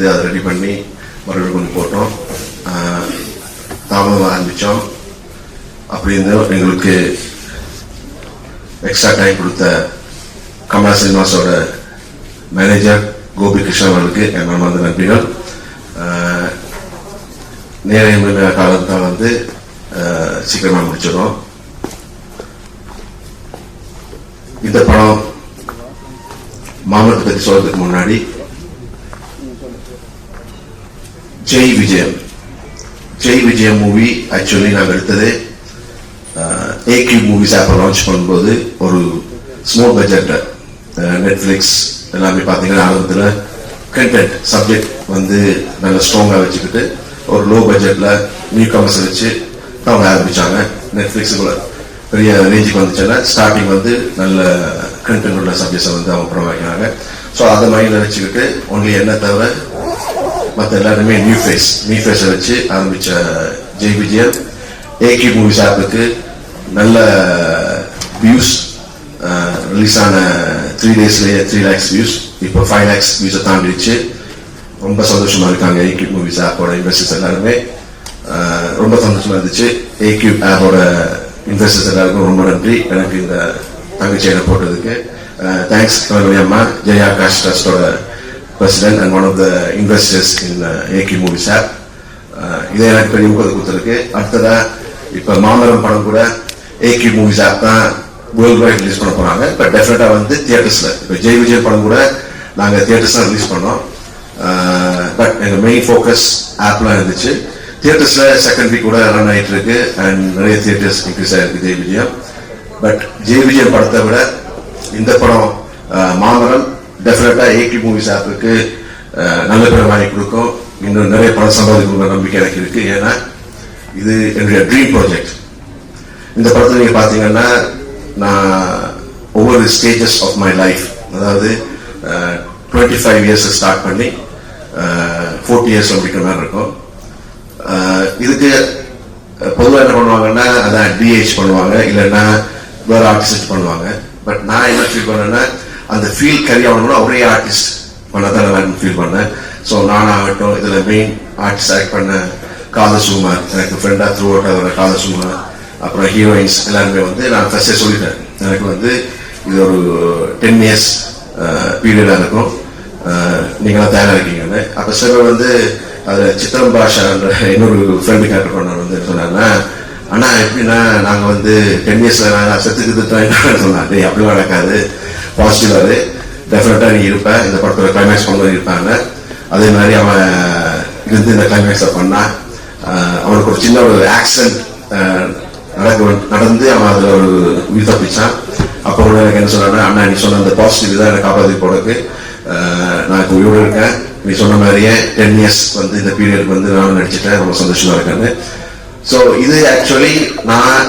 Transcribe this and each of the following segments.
வந்து அதை ரெடி பண்ணி மறுபடியும் கொண்டு போட்டோம். தாமதம் தாமதமாக ஆரம்பித்தோம் அப்படி இருந்தும் எங்களுக்கு எக்ஸ்ட்ரா டைம் கொடுத்த கமலா சினிமாஸோட மேனேஜர் கோபி கிருஷ்ணன் அவர்களுக்கு என் மனமார்ந்த நன்றிகள். ஆஹ், நேர காலத்தான் வந்து சீக்கிரமாக முடிச்சிடும் இந்த படம் மாமல்லத்தை பற்றி சொல்றதுக்கு முன்னாடி ஜெய் விஜயம். ஜெய் விஜயம் மூவி ஆக்சுவலி நாங்கள் எடுத்தது ஏக்யூ மூவிஸ் ஆப்பை லான்ச் பண்ணும்போது ஒரு ஸ்மோல் பட்ஜெட் நெட்ஃப்ளிக்ஸ் எல்லாமே பார்த்தீங்கன்னா ஆரம்பத்தில் கண்டென்ட் சப்ஜெக்ட் வந்து நல்ல ஸ்ட்ராங்காக வச்சுக்கிட்டு ஒரு லோ பட்ஜெட்டில் நியூ கமர்ஸ் வச்சு அவங்க ஆரம்பித்தாங்க நெட்ஃப்ளிக்ஸுக்குள்ள பெரிய ரேஞ்சுக்கு வந்துச்சுன்னா ஸ்டார்டிங் வந்து நல்ல கண்டென்ட் உள்ள சப்ஜெக்ட்ஸை வந்து அவங்க ப்ரொவைட் ஸோ அதை மைண்டில் வச்சுக்கிட்டு ஒன்லி என்ன தவிர மற்ற எல்லாருமே நியூ ஃபேஸ் நியூ ஃபேஸை வச்சு ஆரம்பித்த ஜெய் விஜயன் ஏகே மூவிஸ் ஆப்புக்கு நல்ல வியூஸ் ரிலீஸ் ஆன த்ரீ டேஸ்லேயே த்ரீ லேக்ஸ் வியூஸ் இப்போ ஃபைவ் லேக்ஸ் வியூஸை தாண்டிடுச்சு. ரொம்ப சந்தோஷமா இருக்காங்க ஏக்யூ மூவிஸ் ஆப்போட இன்வெஸ்டர்ஸ் எல்லாருமே. ரொம்ப சந்தோஷமா இருந்துச்சு. ஏக்யூ ஆப்போட இன்வெஸ்டர்ஸ் எல்லாருக்கும் ரொம்ப நன்றி. எனக்கு இந்த தங்கச்சியை போட்டதுக்கு. தேங்க்ஸ் அம்மா ஜெயா காஷ் ட்ரஸ்டோட president and one of the investors in AK movies app இதை இதே எனக்கு பெரிய ஊக்கத்தை கொடுத்துருக்கு. அடுத்ததாக இப்போ மாமரம் படம் கூட ஏகே மூவிஸ் ஆப் தான் வேர்ல்டு வைட் ரிலீஸ் பண்ண போகிறாங்க இப்போ டெஃபினட்டாக வந்து தியேட்டர்ஸில் இப்போ ஜெய் விஜய் படம் கூட நாங்கள் தியேட்டர்ஸ் தான் ரிலீஸ் பண்ணோம் பட் எங்கள் மெயின் ஃபோக்கஸ் ஆப்லாம் இருந்துச்சு. தியேட்டர்ஸில் செகண்ட் வீக் கூட ரன் ஆகிட்டு இருக்கு அண்ட் நிறைய தியேட்டர்ஸ் இன்க்ரீஸ் ஆகிருக்கு ஜெய் விஜயம் பட் ஜெய் விஜய் படத்தை விட இந்த படம் uh, மாமரம் டெஃபினட்டாக ஏகி மூவிஸ் ஆப்புக்கு நல்ல பேர் வாங்கி கொடுக்கும். இன்னும் நிறைய படம் சம்பாதிக்கணுங்கிற நம்பிக்கை எனக்கு இருக்கு. ஏன்னா இது என்னுடைய ட்ரீம் ப்ராஜெக்ட் இந்த படத்தில் நீங்கள் பார்த்தீங்கன்னா நான் ஒவ்வொரு ஸ்டேஜஸ் ஆஃப் மை லைஃப் அதாவது டுவெண்ட்டி ஃபைவ் இயர்ஸ் ஸ்டார்ட் பண்ணி ஃபோர்ட்டி இயர்ஸ் முடிக்கிற மாதிரி இருக்கும். இதுக்கு பொதுவாக என்ன பண்ணுவாங்கன்னா அதான் டிஹெச் பண்ணுவாங்க. இல்லைன்னா வேறு ஆர்டிஸ்ட் பண்ணுவாங்க. பட் நான் என்ன ஃபீல் பண்ணேன்னா அந்த ஃபீல் கரி ஆகணும்னா ஒரே ஆர்டிஸ்ட் பண்ணதான் நான் ஃபீல் பண்ணேன். ஸோ நானாகட்டும் இதில் மெயின் ஆர்டிஸ்ட் ஆக்ட் பண்ண காதசுமார் எனக்கு ஃப்ரெண்டாக த்ரூ அவுட் ஆகிற காதசுமார் அப்புறம் ஹீரோயின்ஸ் எல்லாருமே வந்து நான் ஃபர்ஸ்டே சொல்லிட்டேன். எனக்கு வந்து இது ஒரு டென் இயர்ஸ் பீரியடாக இருக்கும். நீங்களாம் தயாராக இருக்கீங்கன்னு. அப்போ சிலர் வந்து அது சித்திரம் பாஷான்ற இன்னொரு ஃப்ரெண்டு கேரக்டர் பண்ணவர் வந்து சொன்னாங்கன்னா ஆனால் எப்படின்னா நாங்கள் வந்து டென் இயர்ஸில் நான் செத்துக்கு திட்டம் சொன்னாங்க டேய் நடக்காது. பாசிட்டிவாக டெஃபினட்டாக நீ இருப்பேன் இந்த படத்தோட கிளைமேக்ஸ் கொண்டு இருப்பாங்க. அதே மாதிரி அவன் இருந்து இந்த கிளைமேக்ஸை பண்ணான் அவனுக்கு ஒரு சின்ன ஒரு ஆக்சிடென்ட் நடக்க நடந்து அவன் அதில் ஒரு உயிர் தப்பிச்சான். அப்போ கூட எனக்கு என்ன சொன்னான்னா அண்ணா நீ சொன்ன அந்த பாசிட்டிவ் தான் எனக்கு காப்பாற்றி போனதுக்கு நான் இப்போ உயிரோடு இருக்கேன். நீ சொன்ன மாதிரியே டென் இயர்ஸ் வந்து இந்த பீரியடுக்கு வந்து நான் நடிச்சிட்டேன். ரொம்ப சந்தோஷமா இருக்கேன்னு ஸோ இது ஆக்சுவலி நான்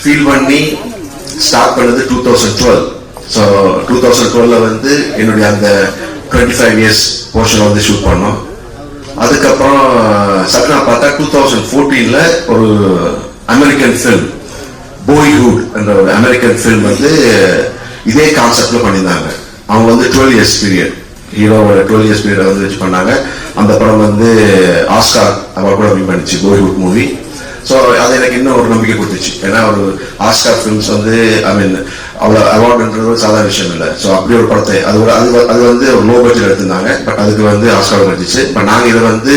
ஃபீல் பண்ணி ஸ்டார்ட் பண்ணது two thousand twelve so two thousand டுவெல்ல வந்து என்னுடைய அந்த டுவெண்ட்டி ஃபைவ் இயர்ஸ் போர்ஷன் வந்து ஷூட் பண்ணோம். அதுக்கப்புறம் சடனா பார்த்தா டூ தௌசண்ட் ஃபோர்டீன்ல ஒரு அமெரிக்கன் ஃபில்ம் பாய்ஹுட் என்ற ஒரு அமெரிக்கன் ஃபில்ம் வந்து இதே கான்செப்ட்ல பண்ணியிருந்தாங்க. அவங்க வந்து டுவெல் இயர்ஸ் பீரியட் ஹீரோவோட டுவெல் இயர்ஸ் பீரியட் வந்து வச்சு பண்ணாங்க. அந்த படம் வந்து ஆஸ்கார் அவார்ட் கூட வின் பண்ணிச்சு பாய்ஹுட் மூவி ஸோ அது எனக்கு இன்னும் ஒரு நம்பிக்கை கொடுத்துச்சு. ஏன்னா ஒரு ஆஸ்கார் ஃபிலிம்ஸ் வந்து ஐ மீன் அவ்வளோ அவார்டுன்றது ஒரு சாதாரண விஷயம் இல்லை. ஸோ அப்படி ஒரு படத்தை அது ஒரு அது அது வந்து ஒரு லோ பட்ஜெட் எடுத்திருந்தாங்க. பட் அதுக்கு வந்து ஆஸ்கார் கிடைச்சிச்சு இப்போ நாங்கள் இதை வந்து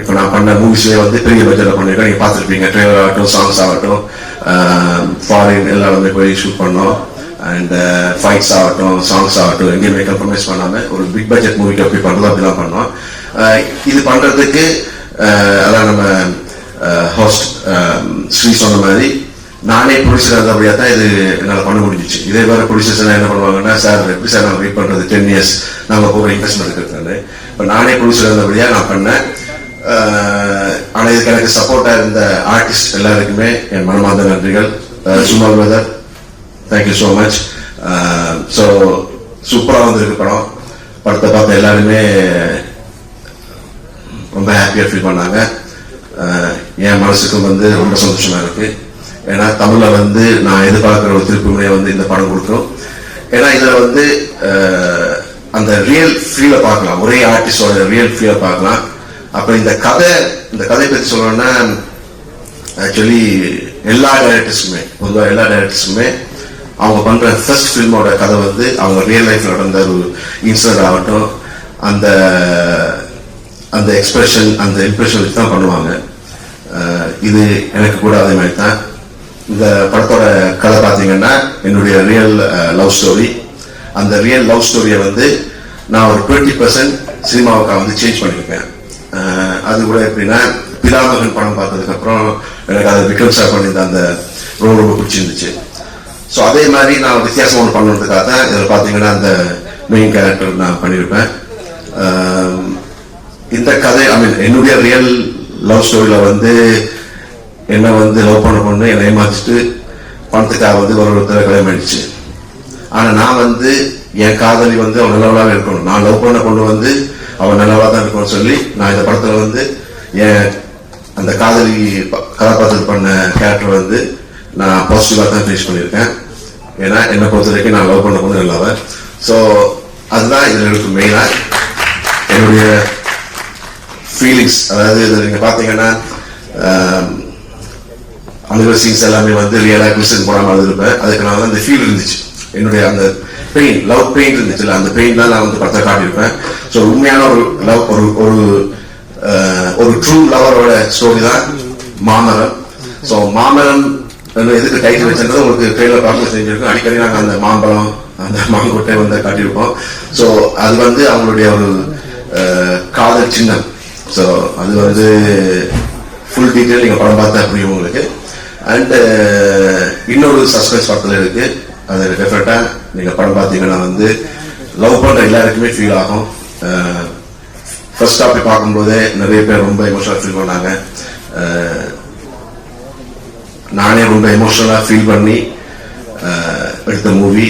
இப்போ நான் பண்ண மூவிஸ்லேயே வந்து பெரிய பட்ஜெட்டில் பண்ணியிருக்கோம் நீங்கள் பார்த்துருப்பீங்க. ட்ரெய்லர் ஆகட்டும் சாங்ஸ் ஆகட்டும் ஃபாரின் எல்லாமே போய் ஷூட் பண்ணோம். அண்ட் ஃபைட்ஸ் ஆகட்டும் சாங்ஸ் ஆகட்டும் எங்கேயுமே கம்ப்ரமைஸ் பண்ணாமல் ஒரு பிக் பட்ஜெட் மூவிக்கு அப்படி பண்ணுறது அப்படிலாம் பண்ணோம். இது பண்ணுறதுக்கு அதான் நம்ம ஹோஸ்ட் ஸ்ரீ சொன்ன மாதிரி நானே ப்ரொடியூசர் இருந்தபடியா தான் இது என்னால் பண்ண முடிஞ்சிச்சு. இதே வேற ப்ரொடியூசர்ஸ் என்ன பண்ணுவாங்கன்னா சார் எப்படி சார் நான் வெயிட் பண்ணுறது டென் இயர்ஸ் நாங்கள் போகிற இன்வெஸ்ட்மெண்ட் இருக்கிறது இப்போ நானே ப்ரொடியூசர் இருந்தபடியா நான் பண்ணேன். ஆனால் இதுக்கு எனக்கு சப்போர்ட்டா இருந்த ஆர்டிஸ்ட் எல்லாருக்குமே என் மனமார்ந்த நன்றிகள். Small brother thank you so much so சூப்பராக வந்திருக்கு படம். படத்தை பார்த்த எல்லாருமே ரொம்ப ஹாப்பியாக ஃபீல் பண்ணாங்க. என் மனசுக்கும் வந்து ரொம்ப சந்தோஷமா இருக்கு. ஏன்னா தமிழ்ல வந்து நான் எதிர்பார்க்குற ஒரு திருப்புமுனையை வந்து இந்த படம் கொடுக்கும். ஏன்னா இதுல வந்து அந்த ரியல் ஃபீலை பார்க்கலாம். ஒரே ஆர்டிஸ்டோட ரியல் ஃபீலை பார்க்கலாம். அப்புறம் இந்த கதை இந்த கதை பற்றி சொல்லணும்னா ஆக்சுவலி எல்லா டைரக்டர்ஸுமே பொதுவாக எல்லா டைரக்டர்ஸுமே அவங்க பண்ற ஃபர்ஸ்ட் ஃபில்மோட கதை வந்து அவங்க ரியல் லைஃப்ல நடந்த ஒரு இன்சிடென்ட் ஆகட்டும் அந்த அந்த எக்ஸ்பிரஷன் அந்த இம்ப்ரெஷன் வச்சு தான் பண்ணுவாங்க இது எனக்கு கூட அதே மாதிரி தான் இந்த படத்தோட கதை பார்த்தீங்கன்னா என்னுடைய ரியல் லவ் ஸ்டோரி அந்த ரியல் லவ் ஸ்டோரியை வந்து நான் ஒரு டுவெண்ட்டி பர்சன்ட் சினிமாவுக்காக வந்து சேஞ்ச் பண்ணியிருப்பேன். அது கூட எப்படின்னா பிலாமகன் படம் பார்த்ததுக்கப்புறம் எனக்கு அது விக்ரம் சார் பண்ணியிருந்த அந்த ரொம்ப ரொம்ப பிடிச்சிருந்துச்சு. ஸோ அதே மாதிரி நான் வித்தியாசம் ஒன்று பண்ணுறதுக்காக தான் இதில் பார்த்தீங்கன்னா அந்த மெயின் கேரக்டர் நான் பண்ணியிருப்பேன். இந்த கதை ஐ மீன் என்னுடைய ரியல் லவ் ஸ்டோரியில் வந்து என்னை வந்து லவ் பண்ண பொண்ணு என்னை ஏமாத்திட்டு பணத்துக்காக வந்து ஒரு ஒருத்தரை கல்யாணம் பண்ணிடுச்சு. ஆனா நான் வந்து என் காதலி வந்து அவன் நல்லவளாக இருக்கணும். நான் லவ் பண்ண பொண்ணு வந்து அவன் நல்லவளா தான் இருக்கணும்னு சொல்லி நான் இந்த படத்துல வந்து என் அந்த காதலி கதாபாத்திரம் பண்ண கேரக்டர் வந்து நான் பாசிட்டிவாக தான் ஃபேஸ் பண்ணியிருக்கேன். ஏன்னா என்னை பொறுத்த வரைக்கும் நான் லவ் பண்ண பொண்ணு நல்லவன் ஸோ அதுதான் இதில் எனக்கு மெயினாக என்னுடைய ஃபீலிங்ஸ் அதாவது இதில் நீங்கள் பார்த்தீங்கன்னா அந்த சீன்ஸ் எல்லாமே வந்து ரியலாக கிறிஸ்டன் போடாம அழுதுருப்பேன் அதுக்கு நான் வந்து அந்த ஃபீல் இருந்துச்சு. என்னுடைய அந்த பெயின் லவ் பெயின் இருந்துச்சுல்ல அந்த பெயின் தான் நான் வந்து படத்தை காட்டியிருப்பேன். ஸோ உண்மையான ஒரு லவ் ஒரு ஒரு ஒரு ட்ரூ லவரோட ஸ்டோரி தான் மாமரம். ஸோ மாமரம் எதுக்கு டைட்டில் வச்சிருந்தது? உங்களுக்கு ட்ரெயிலர் பார்க்க செஞ்சிருக்கோம் அடிக்கடி நாங்கள் அந்த மாம்பழம் அந்த மாங்கொட்டை வந்து காட்டியிருப்போம். ஸோ அது வந்து அவங்களுடைய ஒரு காதல் சின்னம். ஸோ அது வந்து ஃபுல் டீட்டெயில் நீங்கள் படம் பார்த்தா புரியும் உங்களுக்கு. அண்ட் uh, இன்னொரு சஸ்பென்ஸ் படத்தில் இருக்கு. அது டெஃபினட்டாக நீங்கள் படம் பார்த்தீங்கன்னா வந்து லவ் பண்ணுற எல்லாருக்குமே ஃபீல் ஆகும். Uh, ஃபர்ஸ்ட் டாபிக் பார்க்கும்போதே நிறைய பேர் ரொம்ப எமோஷனலாக ஃபீல் பண்ணாங்க. Uh, நானே ரொம்ப எமோஷனலாக ஃபீல் பண்ணி எடுத்த மூவி